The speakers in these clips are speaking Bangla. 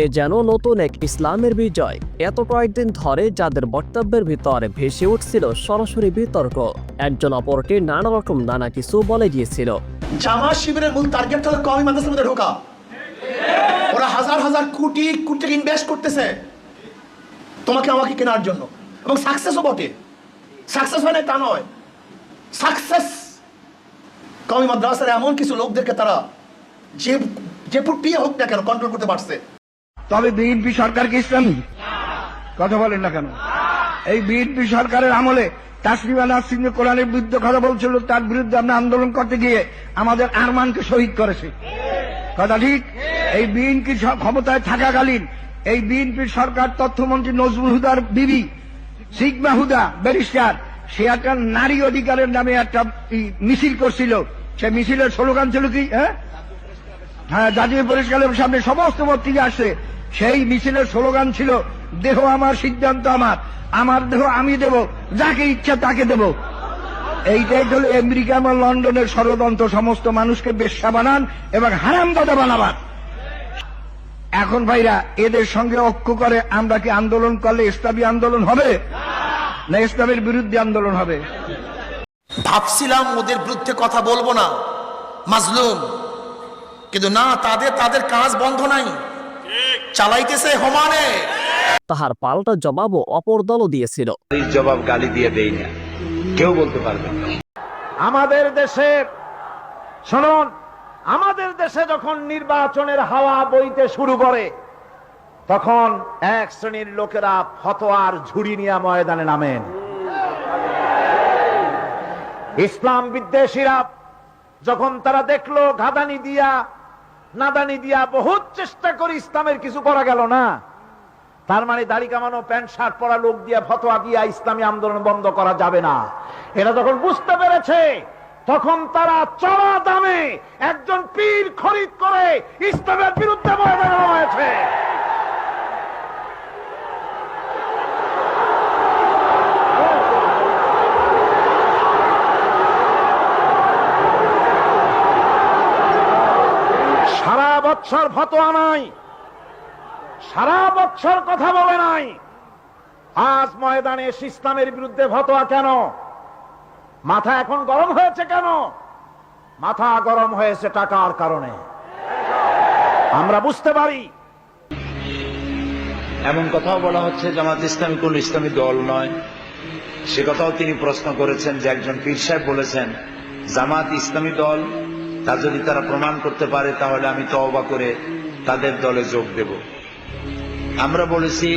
এ যেন নতুন এক ইসলামের বিজয়। এত কয়েকদিন ধরে যাদের বক্তব্যের ভিতরে ভেসে উঠছিল সরাসরি বিতর্ক। একজন অপরকে নানা রকম নানা কিছু বলে গিয়েছিল জামা শিবিরের মূল টার্গেট হলো কমি মাদ্রাসার মধ্যে ঢোকা। ওরা হাজার হাজার কোটি কোটি ইনভেস্ট করতেছে। তোমাকে আমাকে কেনার জন্য। এবং সাকসেস সাকসেসও বটে। সাকসেস হয় না তা নয়। সাকসেস কমি মাদ্রাসার এমন কিছু লোকদেরকে তারা যে যে প্রক্রিয়া হোক না কেন কন্ট্রোল করতে পারছে। তবে বিএনপি সরকার কি ইসলামী? কথা বলেন না কেন? এই বিএনপি সরকারের আমলে তাসলিমা নাসরিন যে কোরআনের বিরুদ্ধে কথা বলছিল, তার বিরুদ্ধে আমরা আন্দোলন করতে গিয়ে আমাদের আরমানকে শহীদ করেছে। কথা ঠিক? এই বিএনপি ক্ষমতায় থাকাকালীন এই বিএনপির সরকার তথ্যমন্ত্রী নজরুল হুদার বিবি, সিগমা হুদা, ব্যারিস্টার, সে একটা নারী অধিকারের নামে একটা মিছিল করছিল। সে মিছিলের স্লোগান ছিল কি হ্যাঁ? হ্যাঁ জাতীয় পরিষ্কারের সামনে সমস্ত পত্রিকা আসছে। সেই মিছিলের স্লোগান ছিল, দেহ আমার সিদ্ধান্ত আমার আমার দেহ আমি দেব, যাকে ইচ্ছা তাকে দেব। এইটাই হল আমেরিকা এবং লন্ডনের ষড়যন্ত্র, সমস্ত মানুষকে বেশ্যা বানান এবং হারাম দাদা বানাবার। এখন ভাইরা, এদের সঙ্গে ঐক্য করে আমরা কি আন্দোলন করলে ইসলামী আন্দোলন হবে? না ইসলামের বিরুদ্ধে আন্দোলন হবে? ভাবছিলাম ওদের বিরুদ্ধে কথা বলব না, মাজলুম। কিন্তু না, তাদের তাদের কাজ বন্ধ নাই। চালাইতেছে সমানে তাহার পাল্টা জবাবও অপর দলও দিয়েছিল। জবাব গালি দিয়ে দেই না। কেউ বলতে পারবে না। আমাদের দেশে শুনুন আমাদের দেশে যখন নির্বাচনের হাওয়া বইতে শুরু করে তখন এক শ্রেণির লোকেরা ফতোয়ার ঝুড়ি নিয়ে ময়দানে নামেন। ইসলাম বিদ্বেষীরা যখন তারা দেখল ঘাদানি দিয়া নাদানি দিয়া বহুত চেষ্টা করে ইসলামের কিছু করা গেল না। তার মানে দাড়ি কামানো, প্যান্ট, শার্ট পরা লোক দিয়া ফতোয়া দিয়া ইসলামী আন্দোলন বন্ধ করা যাবে না। এরা যখন বুঝতে পেরেছে, তখন তারা চড়া দামে একজন পীর খরিদ করে ইসলামের বিরুদ্ধে ময়দান হয়েছে সারা বছর ফতোয়া নাই, সারা বৎসর কথা বলে নাই। আজ ময়দানে ইসলামের বিরুদ্ধে ফতোয়া কেন? মাথা এখন গরম হয়েছে কেন? মাথা গরম হয়েছে টাকার কারণে। আমরা বুঝতে পারি। এমন কথাও বলা হচ্ছে, জামাত ইসলামী কোন ইসলামী দল নয়। সে কথাও তিনি প্রশ্ন করেছেন যে একজন পীর সাহেব বলেছেন, জামাত ইসলামী দল তা যদি তারা প্রমাণ করতে পারে, তাহলে আমি তওবা করে তাদের দলে যোগ দেব। আমরা বলেছি,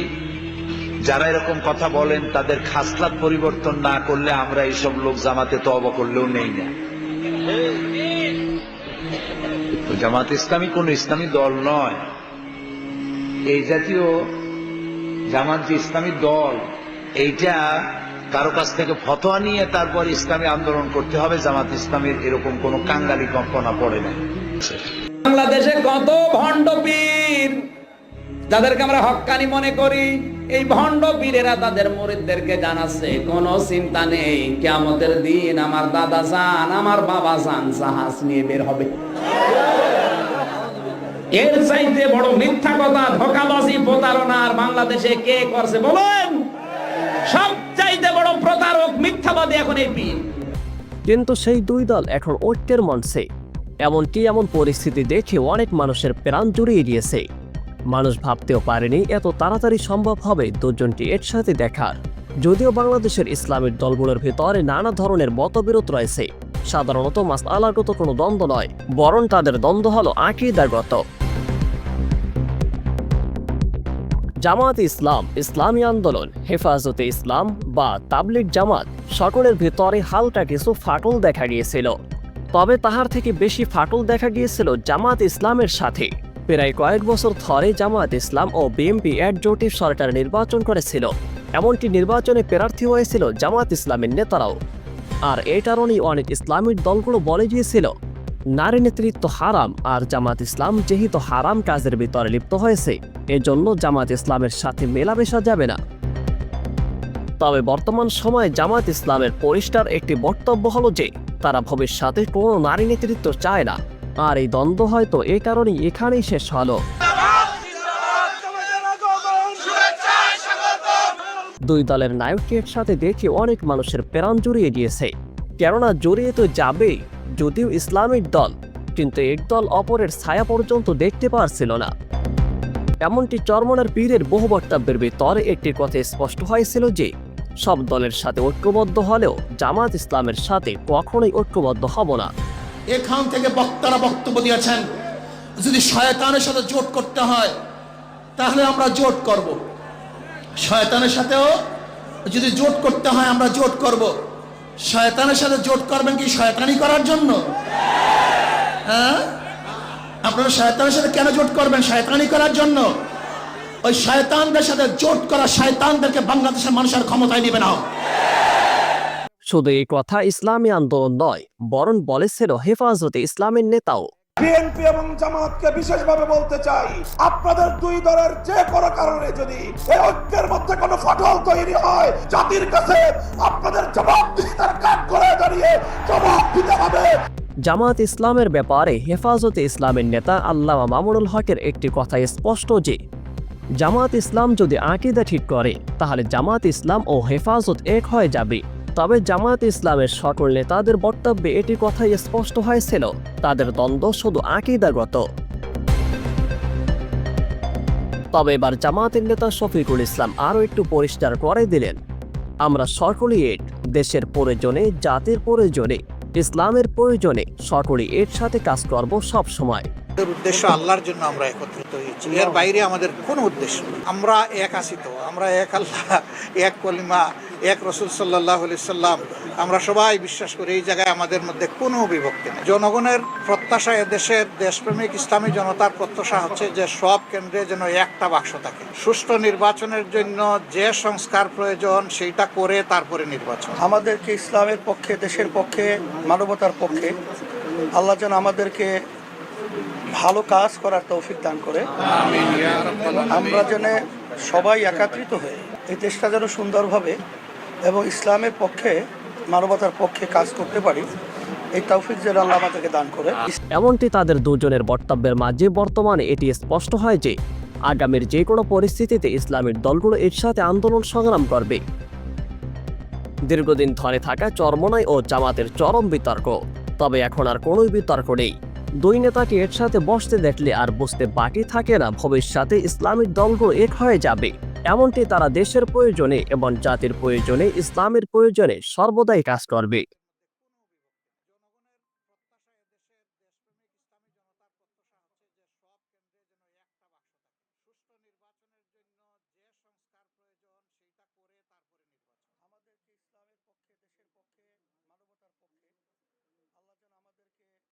যারা এরকম কথা বলেন, তাদের খাসলাত পরিবর্তন না করলে আমরা এইসব লোক জামাতে তওবা করলেও নেই না। জামাত ইসলামী কোন ইসলামী দল নয়। এই জাতীয় জামাত যে ইসলামী দল, এইটা কারও কাছ থেকে ফতোয়া নিয়ে তারপর ইসলামী আন্দোলন করতে হবে, জামাত ইসলামের এরকম কোন কাঙ্গালি কল্পনা পড়ে না বাংলাদেশে কত ভণ্ড পীর, যাদেরকে আমরা হক্কানি মনে করি, এই ভণ্ড পীরেরা তাদের মুরিদদেরকে জানাচ্ছে, কোনো চিন্তা নেই কেমতের দিন আমার দাদা যান, আমার বাবা যান, জাহাজ নিয়ে বের হবে। এর চাইতে বড় মিথ্যা কথা, ধোকাবাজি, প্রতারণা আর বাংলাদেশে কে করছে বলেন? সব চাইতে বড় প্রতারক মিথ্যাবাদী এখন এই পীর কিন্তু সেই দুই দল এখন ঐক্যের মঞ্চে। এমনকি এমন পরিস্থিতি দেখে অনেক মানুষের প্রাণ জুড়িয়ে দিয়েছে মানুষ ভাবতেও পারেনি এত তাড়াতাড়ি সম্ভব হবে দুজনটি একসাথে দেখার। যদিও বাংলাদেশের ইসলামিক দলগুলোর ভিতরে নানা ধরনের মতবিরোধ রয়েছে। সাধারণত মাস আলাগত কোনো দ্বন্দ্ব নয়, বরং তাদের দ্বন্দ্ব হলো আকিদাগত। জামাত ইসলাম, ইসলামী আন্দোলন, হেফাজতে ইসলাম বা তাবলিগ জামাত সকলের ভেতরে হালকা কিছু ফাটল দেখা গিয়েছিল। তবে তাহার থেকে বেশি ফাটল দেখা গিয়েছিল জামাত ইসলামের সাথে। প্রায় কয়েক বছর ধরে জামাত ইসলাম ও বিএনপি একজোটের সরকার নির্বাচন করেছিল। এমনকি নির্বাচনে প্রার্থী হয়েছিল জামাত ইসলামের নেতারাও। আর এই কারণেই অনেক ইসলামিক দলগুলো বলে গিয়েছিল নারী নেতৃত্ব হারাম, আর জামাত ইসলাম যেহেতু হারাম কাজের ভিতরে লিপ্ত হয়েছে, এজন্য জামাত ইসলামের সাথে মেলামেশা যাবে না। তবে বর্তমান সময়ে জামাত ইসলামের পরিষ্কার একটি বক্তব্য হল যে, তারা ভবিষ্যতে কোনো নারী নেতৃত্ব চায় না, আর এই দ্বন্দ্ব হয়তো এ কারণেই এখানেই শেষ হলো। দুই দলের নায়ককে একসাথে দেখে অনেক মানুষের প্রাণ জুড়িয়ে দিয়েছে কেননা জড়িয়ে তো যাবেই। যদিও ইসলামিক দল, কিন্তু এক দল অপরের ছায়া পর্যন্ত দেখতে পারছিল না। এমনটি চরমনার পীরের বহু বক্তব্যের ভিতরে একটি কথা স্পষ্ট হয়েছিল যে, সব দলের সাথে ঐক্যবদ্ধ হলেও জামাত ইসলামের সাথে কখনোই ঐক্যবদ্ধ হব না। এখান থেকে বক্তারা বক্তব্য দিয়েছেন, যদি শয়তানের সাথে জোট করতে হয়, তাহলে আমরা জোট করব। শয়তানের সাথেও যদি জোট করতে হয়, আমরা জোট করব। শয়তানের সাথে জোট করবেন কি শয়তানি করার জন্য? হ্যাঁ? আপনারা শয়তানের সাথে কেন জোট করবেন? শয়তানি করার জন্য। ওই শয়তানদের সাথে জোট করা শয়তানদেরকে বাংলাদেশের মানুষের ক্ষমতায় নেবে না। শুধু এই কথা ইসলামী আন্দোলন নয় বরং বলেছিল হেফাজতে ইসলামের নেতাও। বিএনপি এবং জামাতকে বিশেষভাবে বলতে চাই আপনাদের দুই দলের যে কোনো কারণে যদি এই ঐক্যের মধ্যে কোনো ফাটল তৈরি হয় জাতির কাছে আপনাদের জবাব জামাত ইসলামের ব্যাপারে হেফাজতে ইসলামের নেতা আল্লামা মামুনুল হকের একটি কথা স্পষ্ট যে, জামাত ইসলাম যদি আকিদা ঠিক করে, তাহলে জামাত ইসলাম ও হেফাজত এক হয়ে যাবে। তবে জামাত ইসলামের সকল নেতাদের বক্তব্যে এটি কথাই স্পষ্ট হয়েছিল, তাদের দ্বন্দ্ব শুধু আকিদাগত। তবে এবার জামাতের নেতা শফিকুল ইসলাম আরও একটু পরিষ্কার করে দিলেন, আমরা সকলেই এক, দেশের প্রয়োজনে, জাতির প্রয়োজনে ইসলামের প্রয়োজনে সকলে এর সাথে কাজ করব সব সময় আমাদের উদ্দেশ্য আল্লাহর জন্য আমরা একত্রিত হয়েছি। এর বাইরে আমাদের কোনো উদ্দেশ্য আমরা এক আছি তো। আমরা এক আল্লাহ, এক কলিমা, এক রসুল সাল্লাহ সাল্লাম। আমরা সবাই বিশ্বাস করি এই জায়গায় আমাদের মধ্যে কোনো বিভক্তি নেই। জনগণের প্রত্যাশা দেশের দেশপ্রেমিক ইসলামী জনতার প্রত্যাশা হচ্ছে যে সব কেন্দ্রে যেন একটা বাক্স থাকে। সুষ্ঠু নির্বাচনের জন্য যে সংস্কার প্রয়োজন সেইটা করে তারপরে নির্বাচন। আমাদেরকে ইসলামের পক্ষে, দেশের পক্ষে, মানবতার পক্ষে, আল্লাহ যেন আমাদেরকে ভালো কাজ করার তৌফিক দান করে। আমরা যেন সবাই একাত্রিত হয়ে এই দেশটা যেন সুন্দরভাবে এবং ইসলামের পক্ষে, মানবতার পক্ষে কাজ করতে পারি, এই তৌফিক যেন আল্লাহ আমাদেরকে দান করে। এমনটি তাদের দুজনের বক্তব্যের মাঝে বর্তমানে এটি স্পষ্ট হয় যে, আগামীর যে কোনো পরিস্থিতিতে ইসলামের দলগুলো এর সাথে আন্দোলন সংগ্রাম করবে। দীর্ঘদিন ধরে থাকা চরমনাই ও জামাতের চরম বিতর্ক, তবে এখন আর কোনোই বিতর্ক নেই। দুই নেতাকে এর সাথে বসতে দেখলে আর বসতে বাকি থাকে না, ভবিষ্যতে ইসলামিক দলগুলো এক হয়ে যাবে। এমনটি তারা দেশের প্রয়োজনে এবং জাতির প্রয়োজনে ইসলামের প্রয়োজনে সর্বদাই কাজ করবে।